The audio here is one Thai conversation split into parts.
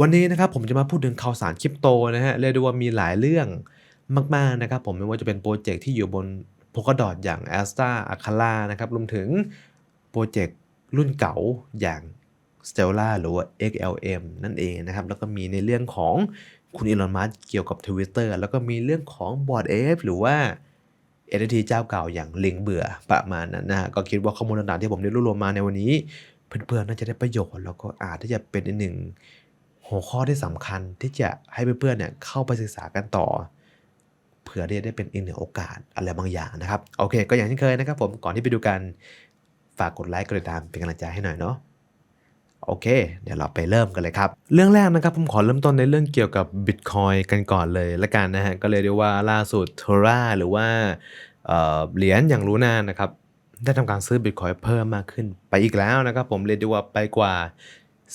วันนี้นะครับผมจะมาพูดถึงข่าวสารคริปโตนะฮะเรียกได้ว่ามีหลายเรื่องมาก ๆ นะครับผมไม่ว่าจะเป็นโปรเจกต์ที่อยู่บน Polkadot อย่าง a s t a a c a l a นะครับรวมถึงโปรเจกต์รุ่นเก่าอย่าง Stellar หรือว่า XLM นั่นเองนะครับ แล้วก็มีในเรื่องของคุณอีลอนมัสเกี่ยวกับ Twitter แล้วก็มีเรื่องของ Board Ape หรือว่า NFT เจ้าเก่าอย่างลิงเบื่อประมาณนั้นนะฮะก็คิดว่าข้อมูลต่างๆที่ผมได้รวบรวมมาในวันนี้ เพื่อนๆน่าจะได้ประโยชน์แล้วก็อาจที่จะเป็นอีกหนึ่ง หัวข้อที่สำคัญที่จะให้เพื่อนๆเนี่ยเข้าไปศึกษากันต่อเผื่อได้ได้เป็นอีกหนึ่งโอกาสอะไรบางอย่างนะครับโอเค ก็อย่างที่เคยนะครับ ผมก่อนที่ไปดูกันฝากกดไลค์กดติดตามเป็นกำลังใจให้หน่อยเนาะโอเค เดี๋ยวเราไปเริ่มกันเลยครับ เรื่องแรกนะครับผมขอเริ่มต้นในเรื่องเกี่ยวกับ Bitcoin กันก่อนเลยละกันนะฮะก็เลยเรียกว่าล่าสุด t o r a หรือว่าเหรียญอย่างลูน่านะครับ ได้ทำการซื้อ Bitcoin เพิ่มมากขึ้น ไปอีกแล้วนะครับผมเรียกได้ว่าไปกว่า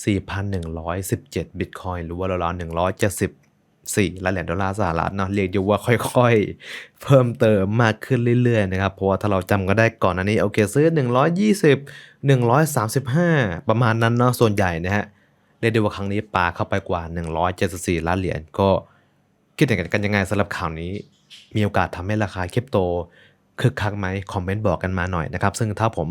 4,117 บิตคอยหรือว่าราวๆ174ล้านเหรียญดอลลาร์สหรัฐเนาะเรียกได้ว่าค่อยๆ เพิ่มเติมมากขึ้นเรื่อยๆนะครับ เพราะว่าถ้าเราจำก็ได้ก่อนอันนี้ โอเคซื้อ 120 135 ประมาณนั้นเนาะส่วนใหญ่นะฮะเรียกได้ว่าครั้งนี้ปาเข้าไปกว่า 174 ล้านเหรียญก็คิดเห็นกันยังไงสำหรับข่าวนี้ มีโอกาสทำให้ราคาคริปโตคึกคักไหมคอมเมนต์บอกกันมาหน่อยนะครับ ซึ่งถ้าผม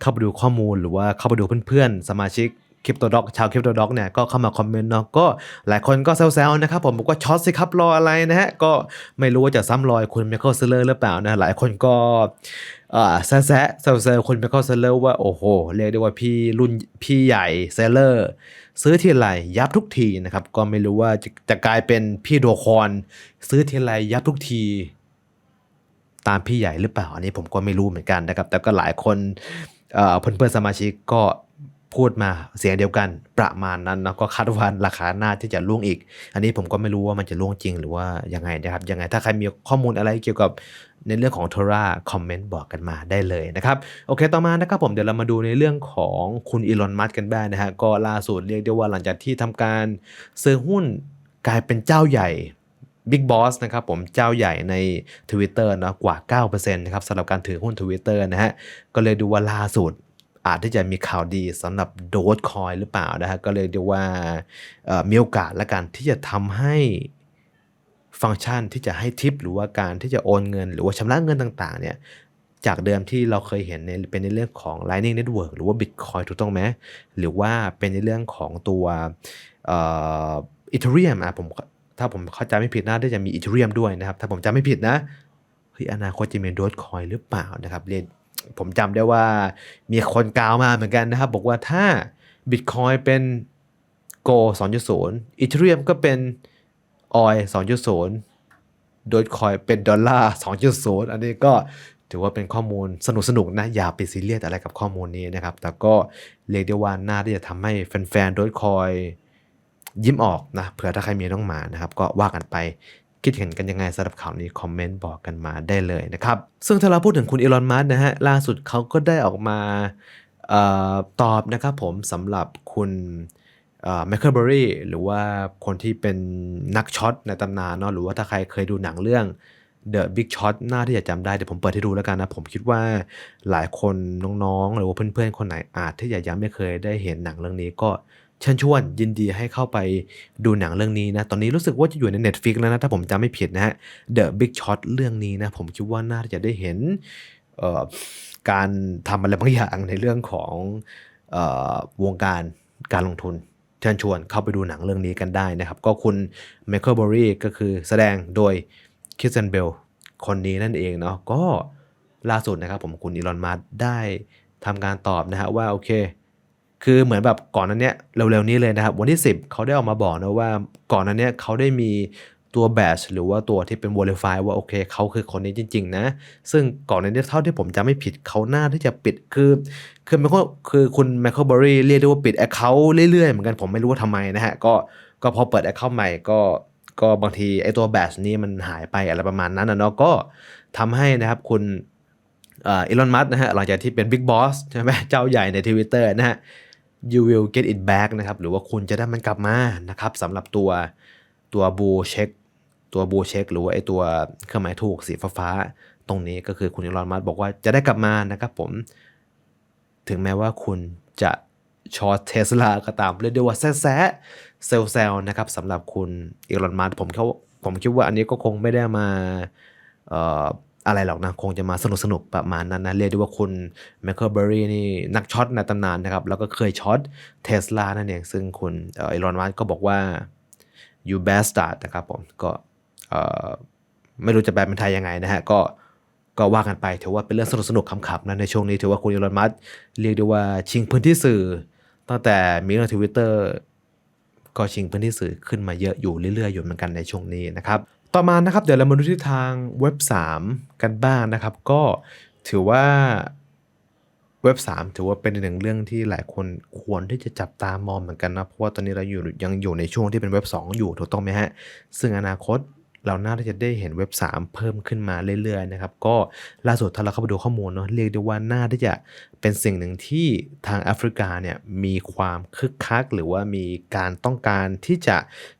เข้าไปดูข้อมูลหรือว่าเข้าไปดูเพื่อนๆ สมาชิก คริปโตด็อกชาวคริปโตด็อกเนี่ยก็เข้ามาคอมเมนต์เนาะก็หลายคนก็แซวๆนะครับผมบอกว่าช็อตสิครับรออะไรนะฮะก็ไม่รู้ว่าจะซ้ำรอยคุณไมเคิลเซเลอร์หรือเปล่านะหลายคนก็แซะแซะแซวๆคุณไมเคิลเซเลอร์ว่าโอ้โหเรียกได้ว่าพี่รุ่นพี่ใหญ่เซเลอร์ซื้อทีไรยับทุกทีนะครับก็ไม่รู้ว่าจะจะกลายเป็นพี่โดคอนซื้อทีไรยับทุกทีตามพี่ใหญ่หรือเปล่าอันนี้ผมก็ไม่รู้เหมือนกันนะครับแต่ก็หลายคนเอ่อเพื่อนสมาชิกก็ พูดมาเสียงเดียวกันประมาณนั้นเนาะก็คาดว่าราคาหน้าที่จะล่วงอีก อันนี้ผมก็ไม่รู้ว่ามันจะล่วงจริงหรือว่ายังไงนะครับยังไงถ้าใครมีข้อมูลอะไรเกี่ยวกับในเรื่องของโทราคอมเมนต์บอกกันมาได้เลยนะครับ โอเคต่อมานะครับผมเดี๋ยวเรามาดูในเรื่องของคุณอีลอนมัสกันบ้างนะฮะก็ล่าสุดเรียกได้ว่าหลังจากที่ทำการซื้อหุ้นกลายเป็นเจ้าใหญ่ Big Boss นะครับผมเจ้าใหญ่ใน Twitter นะกว่า 9%นะครับสำหรับการถือหุ้น Twitter นะฮะก็เลยดูว่าล่าสุด อาจที่จะมีข่าวดีสำหรับโด g คอยหรือเปล่านะฮะก็เลยดูว่าเอ่อมีโอกาสละกันที่จะทำให้ฟังก์ชันที่จะให้ทิปหรือว่าการที่จะโอนเงิน หรือว่าชำระเงินต่างๆเนี่ยจากเดิมที่เราเคยเห็นในเป็นในเรื่องของ Lightning Network หรือว่า Bitcoin ถูกต้องไหมหรือว่าเป็นในเรื่องของตัวเอ่อ Ethereum อะผมถ้าผมเข้าใจไม่ผิดน่าจะมี Ethereum ด้วยนะครับ ถ้าผมจำไม่ผิดนะเฮ้ยอนาคตจะมีโด g คอยหรือเปล่านะครับเรียน ผมจำได้ว่ามีคนกล่าวมาเหมือนกันนะครับ บอกว่าถ้า Bitcoin เป็น Go 2.0 Ethereum ก็เป็น OI 2.0โดยคอยเป็นดอลลาร์2.0 อันนี้ก็ถือว่าเป็นข้อมูลสนุกๆนะ อย่าไปซีเรียสอะไรกับข้อมูลนี้นะครับ แต่ก็เรียกได้ว่าน่าที่จะทำให้แฟนๆโดยคอยยิ้มออกนะเผื่อถ้าใครมีน้องหมานะครับ ก็ว่ากันไป คิดเห็นกันยังไงสำหรับข่าวนี้คอมเมนต์บอกกันมาได้เลยนะครับ ซึ่งถ้าเราพูดถึงคุณอีลอนมัสนะฮะล่าสุดเขาก็ได้ออกมาออตอบนะครับผมสำหรับคุณแมคเคอร์เบอรี่หรือว่าคนที่เป็นนักช็อตในตำนานเนาะหรือว่าถ้าใครเคยดูหนังเรื่อง The Big Shot น่าที่จะจำได้ เดี๋ยวผมเปิดให้ดูแล้วกันนะ ผมคิดว่าหลายคนน้องๆ หรือว่าเพื่อนๆ คนไหนอาจที่จะยังไม่เคยได้เห็นหนังเรื่องนี้ก็ เชิญชวนยินดีให้เข้าไปดูหนังเรื่องนี้นะ ตอนนี้รู้สึกว่าจะอยู่ใน Netflix แล้วนะ ถ้าผมจำไม่ผิดนะฮะ The Big Shot เรื่องนี้นะ ผมคิดว่าน่าจะได้เห็นการทำอะไรบางอย่างในเรื่องของออวงการการลงทุนเชิญชวนเข้าไปดูหนังเรื่องนี้กันได้นะครับ ก็คุณไมเคิลบอรีก็คือแสดงโดยคิสเซนเบลคนนี้นั่นเองเนาะก็ล่าสุดนะครับผมคุณอีลอนมัสได้ทำการตอบนะฮะว่าโอเค คือเหมือนแบบก่อนนั้นเนี้ยเร็วๆนี้เลยนะครับ วันที่ 10 เขาได้ออกมาบอกนะว่าก่อนนั้นเนี้ยเขาได้มีตัวแบชหรือว่าตัวที่เป็น verify ว่าโอเคเขาคือคนนี้จริง ๆ นะ ซึ่งก่อนในนี้เท่าที่ผมจำไม่ผิดเขาหน้าที่จะปิดคือ คือมันก็คือคุณไมเคิลบอรีเรียกได้ว่าปิดแอคเคาท์เรื่อยๆ เหมือนกันผมไม่รู้ว่าทำไมนะฮะ ก็ก็พอเปิดแอคเคาท์ใหม่ก็ก็บางทีไอตัวแบชนี้มันหายไปอะไรประมาณนั้นนะเนาะก็ทำให้นะครับคุณอีลอนมัสนะฮะหลังจากที่เป็นบิ๊กบอสใช่ไหมเจ้าใหญ่ใน Twitter นะฮะ you will get it back นะครับหรือว่าคุณจะได้มันกลับมานะครับสำหรับตัวตัวบูเช็คตัวบูเช็คหรือว่าไอตัวเครื่องหมายถูกสีฟ้าตรงนี้ก็คือคุณอีลอนมัสบอกว่าจะได้กลับมานะครับผม ถึงแม้ว่าคุณจะช็อตเทสลาก็ตามเรียกได้ว่าแซะๆเซลเซลนะครับสำหรับคุณอีลอนมัสผมเขาผมคิดว่าอันนี้ก็คงไม่ได้มาเอ่อ อะไรหรอกนะคงจะมาสนุกสนุกประมาณนั้นนะ เรียกได้ว่าคุณแมคเคิลเบอรี่นี่นักช็อตในตำนานนะครับ แล้วก็เคยช็อตเทสลานั่นเอง ซึ่งคุณเอีลอนมัสก็บอกว่า you bastard นะครับผมก็ไม่รู้จะแปลเป็นไทยยังไงนะฮะ ก็ก็ว่ากันไปถือว่าเป็นเรื่องสนุกสนุกขำๆนะในช่วงนี้ถือว่าคุณอีลอนมัสเรียกได้ว่าชิงพื้นที่สื่อ ตั้งแต่มีเรื่องทวิตเตอร์ก็ชิงพื้นที่สื่อขึ้นมาเยอะอยู่เรื่อยๆอยู่เหมือนกันในช่วงนี้นะครับ ต่อมานะครับเดี๋ยวเรามาดูที่ทางเว็บ 3 กันบ้างนะครับ ก็ถือว่าเว็บ 3 ถือว่าเป็นหนึ่งเรื่องที่หลายคนควรที่จะจับตามองเหมือนกันนะ เพราะว่าตอนนี้เราอยู่ยังอยู่ในช่วงที่เป็นเว็บ 2 อยู่ถูกต้องไหมฮะ ซึ่งอนาคต เราน่าจะได้เห็นเว็บ 3 เพิ่มขึ้นมาเรื่อยๆนะครับก็ล่าสุดถ้าเราเข้าไปดูข้อมูลเนาะเรียกได้ว่าน่าที่จะเป็นสิ่งหนึ่งที่ทางแอฟริกาเนี่ยมีความคึกคัก หรือว่ามีการต้องการที่จะ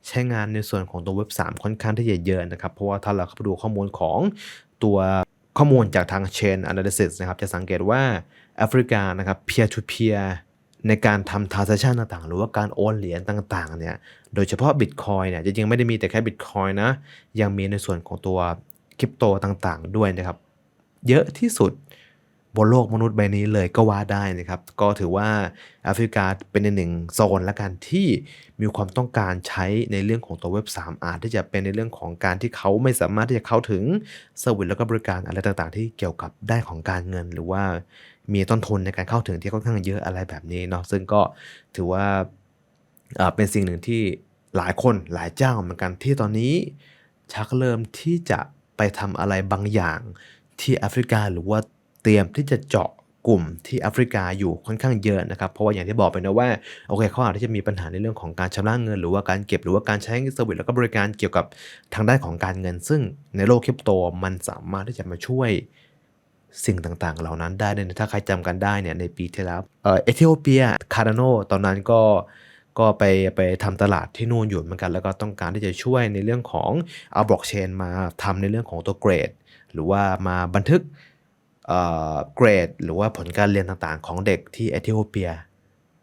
ใช้งานในส่วนของตัวเว็บ 3 ค่อนข้างที่จะเยอะนะครับเพราะว่าถ้าเราเข้าไปดูข้อมูลของตัวข้อมูลจากทาง Chain Analysis นะครับจะสังเกตว่าแอฟริกานะครับ peer to peer ในการทำ transaction ต่างๆ หรือว่าการโอนเหรียญต่างๆเนี่ยโดยเฉพาะ Bitcoin เนี่ยจริงๆไม่ได้มีแต่แค่ Bitcoin นะยังมีในส่วนของตัวคริปโตต่างๆ ด้วยนะครับ เยอะที่สุดบนโลกมนุษย์ใบนี้เลยก็ว่าได้นะครับ ก็ถือว่าแอฟริกาเป็นในหนึ่งโซนละกันที่มีความต้องการใช้ในเรื่องของตัวเว็บ3อาจที่จะเป็นในเรื่องของการที่เขาไม่สามารถที่จะเข้าถึงเซอร์วิสแล้วก็บริการอะไรต่างๆ ที่เกี่ยวกับได้ของการเงิน หรือว่า มีต้นทุนในการเข้าถึงที่ค่อนข้างเยอะอะไรแบบนี้เนาะซึ่งก็ถือว่าเป็นสิ่งหนึ่งที่หลายคนหลายเจ้าเหมือนกันที่ตอนนี้ ชักเริ่มที่จะไปทำอะไรบางอย่างที่แอฟริกาหรือว่าเตรียมที่จะเจาะกลุ่มที่แอฟริกาอยู่ค่อนข้างเยอะนะครับ เพราะว่าอย่างที่บอกไปนะว่าโอเคเขาอาจจะมีปัญหาในเรื่องของการชำระเงิน หรือว่าการเก็บหรือว่าการใช้เซอร์วิสแล้วก็บริการเกี่ยวกับทางด้านของการเงิน ซึ่งในโลกคริปโตมันสามารถที่จะมาช่วย สิ่งต่างๆ เหล่านั้นได้ด้วยถ้าใครจำกันได้เนี่ยในปีที่แล้วเออเอธิโอเปียคาร์โนตอนนั้นก็ก็ไปไปทำตลาดที่นู่นอยู่เหมือนกัน แล้วก็ต้องการที่จะช่วยในเรื่องของเอาบล็อกเชนมาทำในเรื่องของตัวเกรด หรือว่ามาบันทึกเกรด หรือว่าผลการเรียนต่างๆ ของเด็กที่เอธิโอเปีย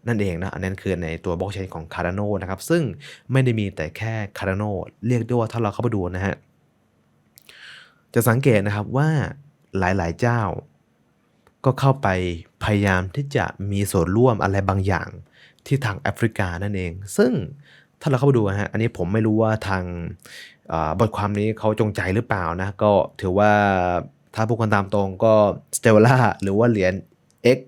นั่นเองนะ อันนั้นคือในตัวบล็อกเชนของ Cardano นะครับ ซึ่งไม่ได้มีแต่แค่ Cardano เรียกได้ว่าถ้าเราเข้าไปดูนะฮะ จะสังเกตนะครับว่า หลายๆ เจ้า ก็เข้าไปพยายามที่จะมีส่วนร่วมอะไรบางอย่างที่ทางแอฟริกานั่นเอง ซึ่งถ้าเราเข้าไปดูนะฮะ อันนี้ผมไม่รู้ว่าทางบทความนี้เขาจงใจหรือเปล่านะ ก็ถือว่าถ้าพูดกันตามตรงก็สเตลล่าหรือว่าเหรียญ X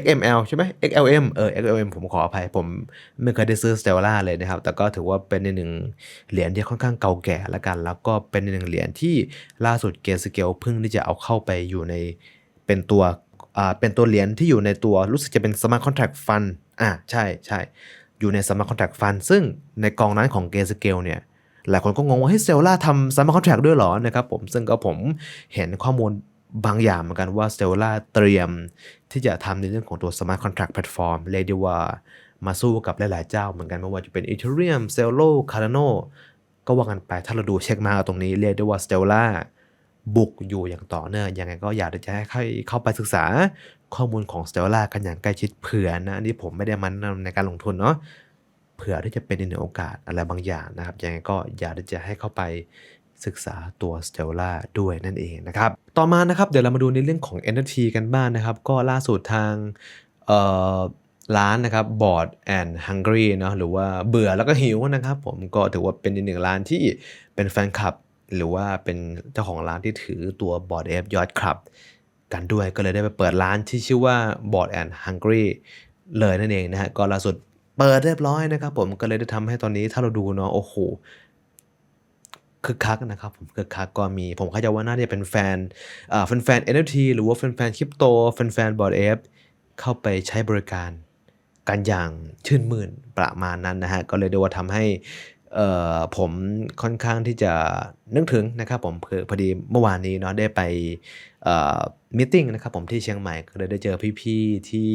XML ใช่ไหม XLM เออ XLM ผมขออภัย ผมไม่เคยได้ซื้อ Stellar เลยนะครับ แต่ก็ถือว่าเป็นในหนึ่งเหรียญที่ค่อนข้างเก่าแก่ละกัน แล้วก็เป็นในหนึ่งเหรียญที่ล่าสุดเกสเกลเพิ่งที่จะเอาเข้าไปอยู่ในเป็นตัวอ่าเป็นตัวเหรียญที่อยู่ในตัวรู้สึกจะเป็น Smart Contract Fund อ่าใช่ใช่อยู่ใน Smart Contract Fund ซึ่งในกองนั้นของเกสเกลเนี่ยหลายคนก็งงว่าเฮ้ยเซลล่าทำ Smart Contract ด้วยเหรอนะครับผมซึ่งก็ผมเห็นข้อมูล บางอย่างเหมือนกันว่า Stellar เตรียมที่จะทำในเรื่องของตัว Smart Contract Platform เรียกได้ว่ามาสู้กับหลาย ๆ เจ้าเหมือนกันไม่ว่าจะเป็น Ethereum Celo Cardano ก็ว่ากันไปถ้าเราดูเช็คมาตรงนี้เรียกได้ว่า Stellar บุกอยู่อย่างต่อเนื่องยังไงก็อยากจะให้เข้าไปศึกษาข้อมูลของ Stellar กันอย่างใกล้ชิดเผื่อนะอันนี้ผมไม่ได้มันนในการลงทุนเนาะเผื่อที่จะเป็นอีกหนึ่งโอกาสอะไรบางอย่างนะครับยังไงก็อยากจะให้เข้าไป ศึกษาตัว Stella ด้วยนั่นเองนะครับ ต่อมานะครับเดี๋ยวเรามาดูในเรื่องของ NFT กันบ้างนะครับ ก็ล่าสุดทางร้านนะครับ Board and Hungry เนาะหรือว่าเบื่อแล้วก็หิวนะครับ ผมก็ถือว่าเป็นอีกหนึ่งร้านที่เป็นแฟนคลับ หรือว่าเป็นเจ้าของร้านที่ถือตัว Board F Yacht Club กันด้วยก็เลยได้ไปเปิดร้านที่ชื่อว่า Board and Hungry เลยนั่นเองนะฮะก็ล่าสุดเปิดเรียบร้อยนะครับผมก็เลยได้ทำให้ตอนนี้ถ้าเราดูเนาะโอ้โห คึกคักนะครับผมคึกคักก็มีผมเข้าใจว่าน่าจะเป็นแฟนอ่าแฟนแฟน NFT หรือว่าแฟนแฟนคริปโตแฟนแฟนบอร์ดเอฟเข้าไปใช้บริการกันอย่างชื่นมื่นประมาณนั้นนะฮะก็เลยด้ว่าทำให้ผมค่อนข้างที่จะนึกถึงนะครับผมคือพอดีเมื่อวานนี้เนาะได้ไปมิ팅นะครับผมที่เชียงใหม่ก็เลยได้เจอพี่ๆที่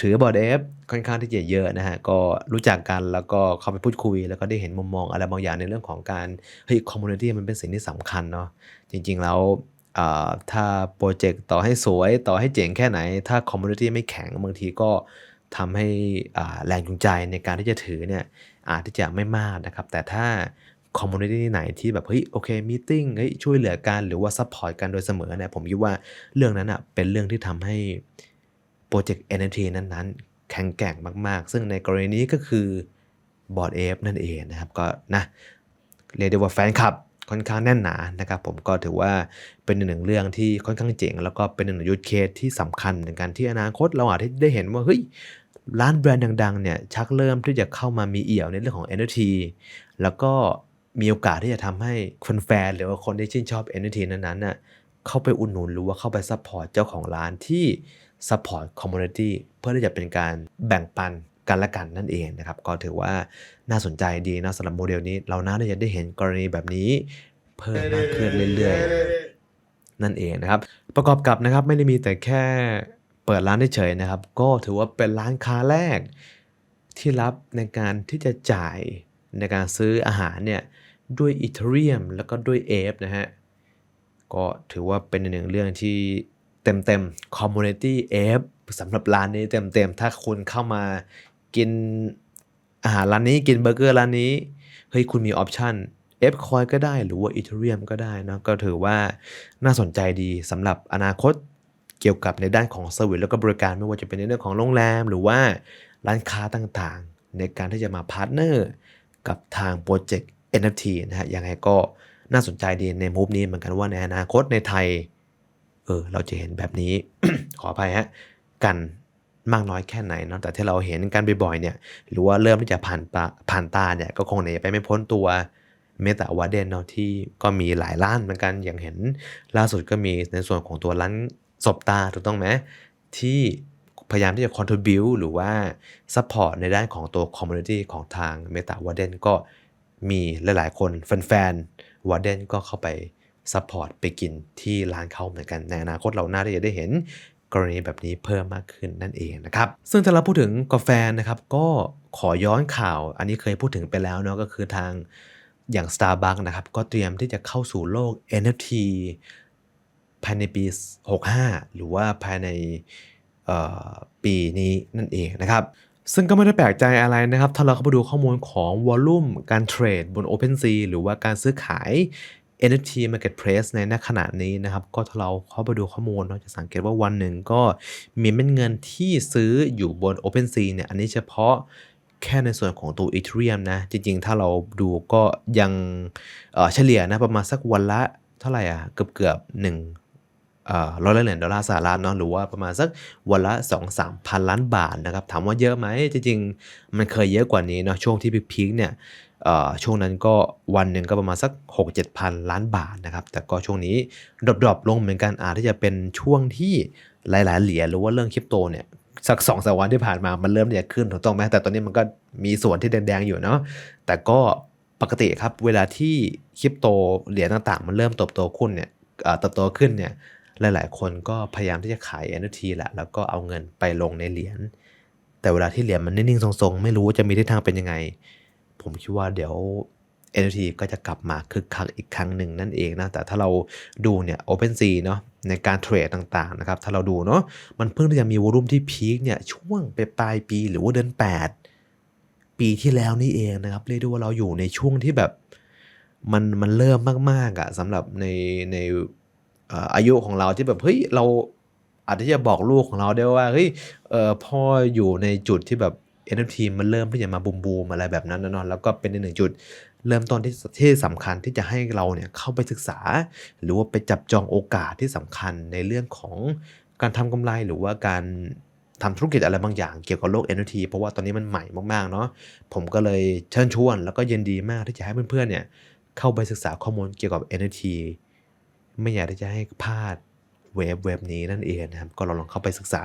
ถือบอร์ดเอฟค่อนข้างที่จะเยอะนะฮะ ก็รู้จักกันแล้วก็เข้าไปพูดคุย แล้วก็ได้เห็นมุมมองอะไรบางอย่างในเรื่องของการเฮ้ยคอมมูนิตี้มันเป็นสิ่งที่สำคัญเนาะจริง ๆ แล้วอ่าถ้าโปรเจกต์ต่อให้สวยต่อให้เจ๋งแค่ไหน ถ้าคอมมูนิตี้ไม่แข็งบางทีก็ทำให้แรงจูงใจในการที่จะถือเนี่ยอาจที่จะไม่มากนะครับ แต่ถ้าคอมมูนิตี้ไหนที่แบบเฮ้ยโอเคมีติ้งเฮ้ยช่วยเหลือกันหรือว่าซัพพอร์ตกันโดยเสมอเนี่ยผมคิดว่าเรื่องนั้นอะเป็นเรื่องที่ทำให้ โปรเจกต์ NFT นั้นๆ แข็งแกร่งมาก ๆ ซึ่งในกรณีนี้ก็คือบอร์ดเอฟนั่นเองนะครับก็นะเรียกได้ว่าแฟนคลับค่อนข้างแน่นหนานะครับผมก็ถือว่าเป็นหนึ่งเรื่องที่ค่อนข้างเจ๋ง แล้วก็เป็นหนึ่งยูทเคสที่สำคัญในการที่อนาคตเราอาจจะได้เห็นว่าเฮ้ยร้านแบรนด์ดังๆเนี่ยชักเริ่มที่จะเข้ามามีเอี่ยวในเรื่องของ NFT แล้วก็มีโอกาสที่จะทำให้คนแฟนหรือว่าคนที่ชื่นชอบ NFT นั้นๆน่ะเข้าไปอุดหนุนหรือว่าเข้าไปซัพพอร์ตเจ้าของร้านที่ ซัพพอร์ตคอมมูนิตี้เพื่อที่จะเป็นการแบ่งปันกันและกันนั่นเองนะครับ ก็ถือว่าน่าสนใจดีนะสำหรับโมเดลนี้ เราน่าจะได้เห็นกรณีแบบนี้ เพิ่มมากขึ้นเรื่อยๆ นั่นเองนะครับ ประกอบกับนะครับไม่ได้มีแต่แค่เปิดร้านเฉยๆนะครับ ก็ถือว่าเป็นร้านค้าแรก ที่รับในการที่จะจ่ายในการซื้ออาหารเนี่ยด้วยอีเทเรียมแล้วก็ด้วยเอฟนะฮะก็ถือว่าเป็นหนึ่งเรื่องที่ เต็มเต็มคอมมูนิตี้เอฟสำหรับร้านนี้เต็มๆ ถ้าคุณเข้ามากินอาหารร้านนี้กินเบอร์เกอร์ร้านนี้ เฮ้ยคุณมีออปชันเอฟคอยก็ได้หรือว่าอีเทเรียมก็ได้นะก็ถือว่าน่าสนใจดีสำหรับอนาคตเกี่ยวกับในด้านของเซอร์วิสแล้วก็บริการไม่ว่าจะเป็นในเรื่องของโรงแรม หรือว่าร้านค้าต่างๆ ในการที่จะมาพาร์ทเนอร์กับทางโปรเจกต์ NFT นะฮะยังไงก็น่าสนใจดีในมูฟนี้เหมือนกันว่าในอนาคตในไทย เออเราจะเห็นแบบนี้ ขออภัยฮะกันมากน้อยแค่ไหนเนาะแต่ที่เราเห็นกันบ่อยๆเนี่ย หรือว่าเริ่มที่จะผ่านตาผ่านตาเนี่ยก็คงหนีไปไม่พ้นตัวเมตาวาเดนเนาะที่ก็มีหลายร้านเหมือนกันอย่างเห็น ล่าสุดก็มีในส่วนของตัวร้านศบตาถูกต้องไหมที่พยายามที่จะ contribute หรือว่า support ในด้านของตัว community ของทาง Meta w a r d e n ก็มีหลายๆคนแฟนๆ w a r d e n ก็เข้าไป ซัพพอร์ตไปกินที่ร้านเขาเหมือนกัน ในอนาคตเราน่าจะได้เห็นกรณีแบบนี้เพิ่มมากขึ้นนั่นเองนะครับ ซึ่งถ้าเราพูดถึงกาแฟนะครับ ก็ขอย้อนข่าว อันนี้เคยพูดถึงไปแล้วเนาะก็คือทางอย่าง Starbucks นะครับ ก็เตรียมที่จะเข้าสู่โลก NFT ภายในปี 65 หรือว่าภายในปีนี้นั่นเองนะครับ ซึ่งก็ไม่ได้แปลกใจอะไรนะครับ ถ้าเราเข้าไปดูข้อมูลของวอลลุ่มการเทรดบน OpenSea หรือว่าการซื้อขาย NFT Marketplace ในณขณะนี้นะครับ ก็ถ้าเราเข้าไปดูข้อมูลเราจะสังเกตว่าวันหนึ่งก็มีเม็ดเงินที่ซื้ออยู่บน OpenSea เนี่ย อันนี้เฉพาะแค่ในส่วนของตัว Ethereum นะ จริงๆ ถ้าเราดูก็ยังเฉลี่ยนะ ประมาณสักวันละเท่าไหร่อะ เกือบเกือบๆหนึ่งร้อยละเหรียญดอลลาร์สหรัฐเนาะหรือว่าประมาณสักวันละ 2 3 พันล้านบาทนะครับ ถามว่าเยอะไหมจริงๆ มันเคยเยอะกว่านี้เนาะช่วงที่พีคๆเนี่ย ช่วงนั้นก็วันหนึ่งก็ประมาณสัก 6 7พันล้านบาทนะครับ แต่ก็ช่วงนี้ดรอปลงเหมือนกันอาจที่จะเป็นช่วงที่หลาย ๆ เหรียญหรือว่าเรื่องคริปโตเนี่ยสักสองสามวันที่ผ่านมามันเริ่มจะขึ้นถูกต้องไหมแต่ตอนนี้มันก็มีส่วนที่แดง ๆ อยู่เนาะแต่ก็ปกติครับเวลาที่คริปโตเหรียญต่าง ๆ มันเริ่มเติบโตขึ้นเนี่ยเอ่อเติบโตขึ้นเนี่ยหลาย ๆ คนก็พยายามที่จะขาย NFT แหละแล้วก็เอาเงินไปลงในเหรียญแต่เวลาที่เหรียญมันนิ่ง ๆ ทรง ๆ ไม่รู้ว่าจะมีทิศทางเป็นยังไง ผมคิดว่าเดี๋ยว NFT ก็จะกลับมาคึกคักอีกครั้งหนึ่งนั่นเองนะ แต่ถ้าเราดูเนี่ย OpenSea เนาะในการเทรดต่างๆนะครับ ถ้าเราดูเนาะมันเพิ่งจะมีวอลุ่มที่พีคเนี่ยช่วงไปปลายปีหรือว่าเดือน 8 ปีที่แล้วนี่เองนะครับ เรียกได้ว่าเราอยู่ในช่วงที่แบบมันมันเริ่มมากๆอะสำหรับในในอายุของเราที่แบบเฮ้ยเราอาจจะจะบอกลูกของเราได้ว่าเฮ้ยพ่ออยู่ในจุดที่แบบ NFT มันเริ่มที่จะมาบูมบูมอะไรแบบนั้นนะเนแล้วก็เป็นในหนึ่งจุด เริ่มต้นที่ที่สำคัญที่จะให้เราเนี่ยเข้าไปศึกษา หรือว่าไปจับจองโอกาสที่สำคัญในเรื่องของการทำกำไรหรือว่าการทำธุรกิจอะไรบางอย่างเกี่ยวกับโลก NFT เพราะว่าตอนนี้มันใหม่มากๆเนาะผมก็เลยเชิญชวน แล้วก็ยินดีมากที่จะให้เพื่อนๆเนี่ยเข้าไปศึกษาข้อมูลเกี่ยวกับ NFT ไม่อยากที่จะให้พลาดเว็บเว็บนี้นั่นเองนะครับ ก็ลองเข้าไปศึกษา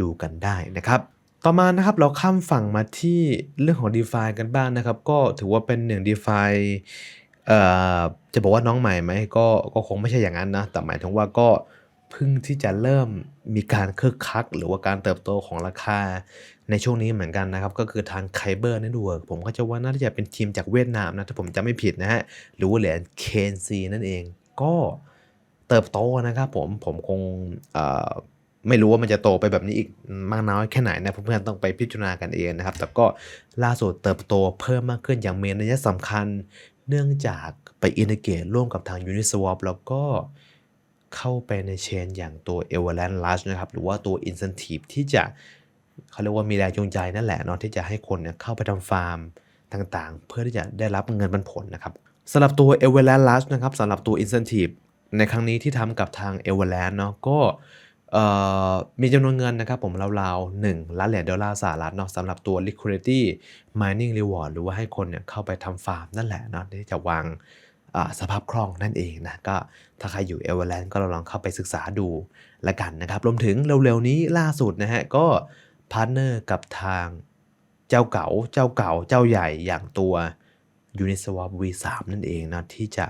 ดูกันได้นะครับ ต่อมานะครับเราข้ามฝั่งมาที่เรื่องของ d e f ากันบ้างนะครับ ก็ถือว่าเป็นหนึ่ง d e f าจะบอกว่าน้องใหม่ไหมก็ก็คงไม่ใช่อย่างนั้นนะ แต่หมายถึงว่าก็เพิ่งที่จะเริ่มมีการคึกคัก หรือว่าการเติบโตของราคาในช่วงนี้เหมือนกันนะครับ ก็คือทาง k เบอร์เน็ตเวิร์กผมก็จะว่าน่าจะเป็นทีมจากเวียดนามนะ ถ้าผมจำไม่ผิดนะฮะ หรือว่าเหรียญ KNC นั่นเอง ก็เติบโตนะครับผมผมคงอ ไม่รู้ว่ามันจะโตไปแบบนี้อีกมากน้อยแค่ไหนนะเพื่อนๆต้องไปพิจารณากันเองนะครับ แต่ก็ล่าสุดเติบโตเพิ่มมากขึ้นอย่างเมนนัยสำคัญ เนื่องจากไปอินเกตร่วมกับทาง Uniswap แล้วก็เข้าไปในเชนอย่างตัว Everland Rush นะครับ หรือว่าตัว Incentive ที่จะเขาเรียกว่ามีแรงจูงใจนั่นแหละเนาะที่จะให้คนเนี่ยเข้าไปทำฟาร์มต่างๆ เพื่อที่จะได้รับเงินปันผลนะครับสำหรับตัว Everland Rush นะครับสำหรับตัว Incentive ในครั้งนี้ที่ทำกับทาง Everland เนาะก็ มีจำนวนเงินนะครับผมราวๆ1ล้านเหรียญดอลลาร์สหรัฐเนาะสำหรับตัว liquidity mining reward หรือว่าให้คนเนี่ยเข้าไปทำฟาร์มนั่นแหละเนาะที่จะวางสภาพคล่องนั่นเองนะก็ถ้าใครอยู่ Everland ก็ลองเข้าไปศึกษาดูละกันนะครับ รวมถึงเร็วๆนี้ล่าสุดนะฮะก็พาร์ทเนอร์กับทางเจ้าเก่าเจ้าเก่าเจ้าใหญ่อย่างตัว Uniswap V3 นั่นเองนะที่จะ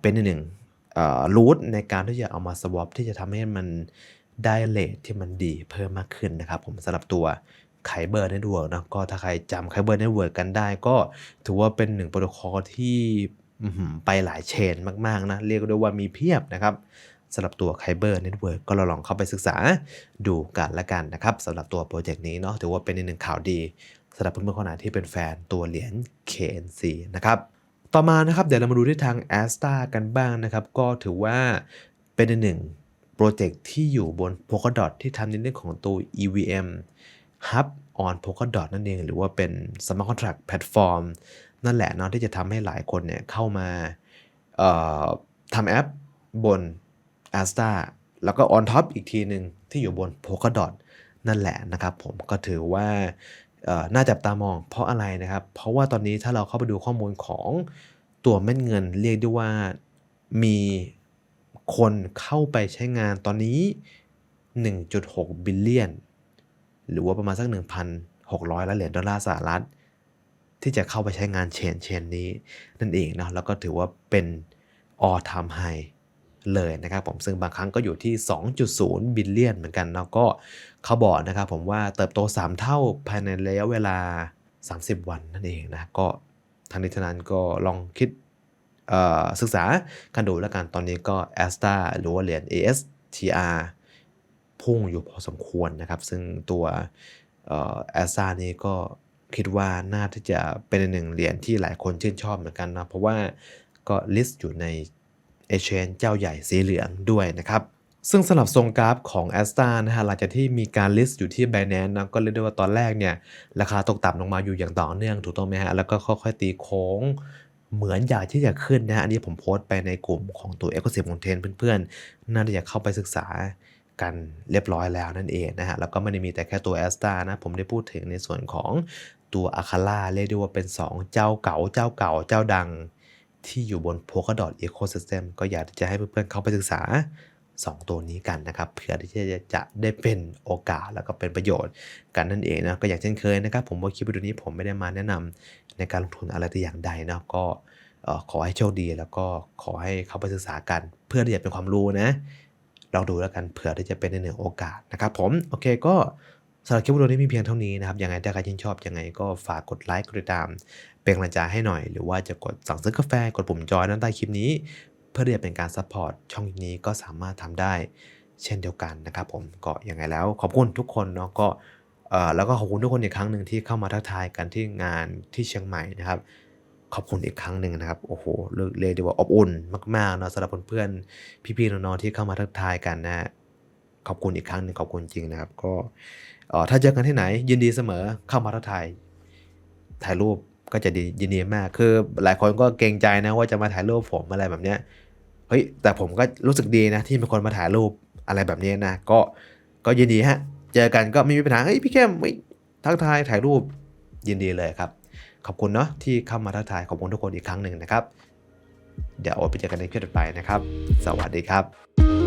เป็นหนึ่ง รูทในการที่จะเอามา swap ที่จะทำให้มันได้เลทที่มันดีเพิ่มมากขึ้นนะครับ ผมสำหรับตัวไคเบอร์เน็ตเวิร์กนะก็ถ้าใครจำไคเบอร์เน็ตเวิร์กกันได้ก็ถือว่าเป็นหนึ่งโปรโตคอลที่ไปหลายเชนมากๆนะเรียกได้ว่ามีเพียบนะครับสำหรับตัว Kyber Network ก็เราลองเข้าไปศึกษาดูกันละกันนะครับสำหรับตัวโปรเจกต์นี้เนาะถือว่าเป็นอีกหนึ่งข่าวดีสำหรับเพื่อนๆคนไหนที่เป็นแฟนตัวเหรียญ KNC นะครับ ต่อมานะครับเดี๋ยวเรามาดูที่ทาง a s t a กันบ้างนะครับ ก็ถือว่าเป็นหนึ่งโปรเจกต์ที่อยู่บน Polkadot ที่ทำในเรื่องของตัว EVM Hub on Polkadot นั่นเอง หรือว่าเป็น Smart Contract Platform นั่นแหละเนาะที่จะทำให้หลายคนเนี่ยเข้ามาทำแอปบน a s t a แล้วก็ on top อีกทีหนึ่งที่อยู่บน Polkadot นั่นแหละนะครับผมก็ถือว่า น่าจับตามองเพราะอะไรนะครับ เพราะว่าตอนนี้ถ้าเราเข้าไปดูข้อมูลของตัวเม็ดเงินเรียกได้ว่ามีคนเข้าไปใช้งานตอนนี้ 1.6 บิลเลียน หรือว่าประมาณสัก 1,600ล้านเหรียญดอลลาร์สหรัฐ ที่จะเข้าไปใช้งานเชนเชนนี้นั่นเองนะแล้วก็ถือว่าเป็น all time high เลยนะครับผมซึ่งบางครั้งก็อยู่ที่ 2.0 บิลเลียนเหมือนกันเนาะก็เขาบอกนะครับผมว่าเติบโต 3 เท่าภายในระยะเวลา 30 วันนั่นเองนะก็ทางนี้ทางนั้นก็ลองคิดศึกษากันดูแล้วกันตอนนี้ก็ a s t a หรือว่าเหรียญ ASTR พุ่งอยู่พอสมควรนะครับ ซึ่งตัวเอ่อ a s t a นี้ก็คิดว่าน่าที่จะเป็นหนึ่งเหรียญที่หลายคนชื่นชอบเหมือนกันนะ เพราะว่าก็ลิสต์อยู่ใน เอเชนเจ้าใหญ่สีเหลืองด้วยนะครับซึ่งสำหรับทรงกราฟของ a s t a นะฮะหลังจากที่มีการลิสต์อยู่ที่ Binance นะก็เรียกได้ว่าตอนแรกเนี่ย ราคาตกต่ำลงมาอยู่อย่างต่อเนื่องถูกต้องไหมฮะ แล้วก็ค่อยๆตีโค้ง เหมือนอยากที่จะขึ้นนะฮะ อันนี้ผมโพสต์ไปในกลุ่มของตัว e c o s y s t e m Content เพื่อนๆ น่าจะเข้าไปศึกษากันเรียบร้อยแล้วนั่นเองนะฮะ แล้วก็ไม่ได้มีแต่แค่ตัว a s t a นะ ผมได้พูดถึงในส่วนของตัว a k a l a เรียกได้ว่าเป็น 2 เจ้าเก่าเจ้าเก่าเจ้าดัง ที่อยู่บน Polkadot Ecosystem ก็อยากจะให้เพื่อนๆเข้าไปศึกษา 2 ตัวนี้กันนะครับเผื่อที่จะจะได้เป็นโอกาสแล้วก็เป็นประโยชน์กันนั่นเองนะก็อย่างเช่นเคยนะครับ ผมว่าคลิปวิดีโอนี้ผมไม่ได้มาแนะนำในการลงทุนอะไรแต่อย่างใดนะก็ขอให้โชคดีแล้วก็ขอให้เข้าไปศึกษากัน เพื่อที่จะเป็นความรู้นะลองดูแล้วกันเผื่อที่จะเป็นในหนึ่งโอกาสนะครับผมโอเคก็ สำหรับคลิปวิดีโอนี้มีเพียงเท่านี้นะครับยังไงถ้าใครชื่นชอบยังไงก็ฝากกดไลค์กดติดตาม เป็นกำลังใจให้หน่อย หรือว่าจะกดสั่งซื้อกาแฟกดปุ่มจอยด้านใต้คลิปนี้ เพื่อที่จะเป็นการซัพพอร์ตช่องนี้ก็สามารถทำได้ เช่นเดียวกันนะครับผมก็ยังไงแล้วขอบคุณทุกคนเนาะก็เออแล้วก็ขอบคุณทุกคนอีกครั้งหนึ่งที่เข้ามาทักทายกันที่งานที่เชียงใหม่นะครับขอบคุณอีกครั้งหนึ่งนะครับโอ้โหเรียกเรียกได้ว่าอบอุ่นมากๆเนาะสำหรับเพื่อนๆพี่ๆน้องๆที่เข้ามาทักทายกันนะขอบคุณอีกครั้งหนึ่งขอบคุณจริงนะครับ ก็ ถ้าเจอกันที่ไหน ยินดีเสมอเข้ามาทักทายถ่ายรูปก็จะดียินดีมาก คือหลายคนก็เกรงใจนะว่าจะมาถ่ายรูปผมอะไรแบบเนี้ยเฮ้ยแต่ผมก็รู้สึกดีนะที่มีคนมาถ่ายรูปอะไรแบบนี้นะก็ก็ยินดีฮะ เจอกันก็ไม่มีปัญหาเฮ้ยพี่แก้มทักทายถ่ายรูปยินดีเลยครับ ขอบคุณเนาะที่เข้ามาทักทายขอบคุณทุกคนอีกครั้งหนึ่งนะครับ เดี๋ยวไปเจอกันในคลิปต่อไปนะครับ สวัสดีครับ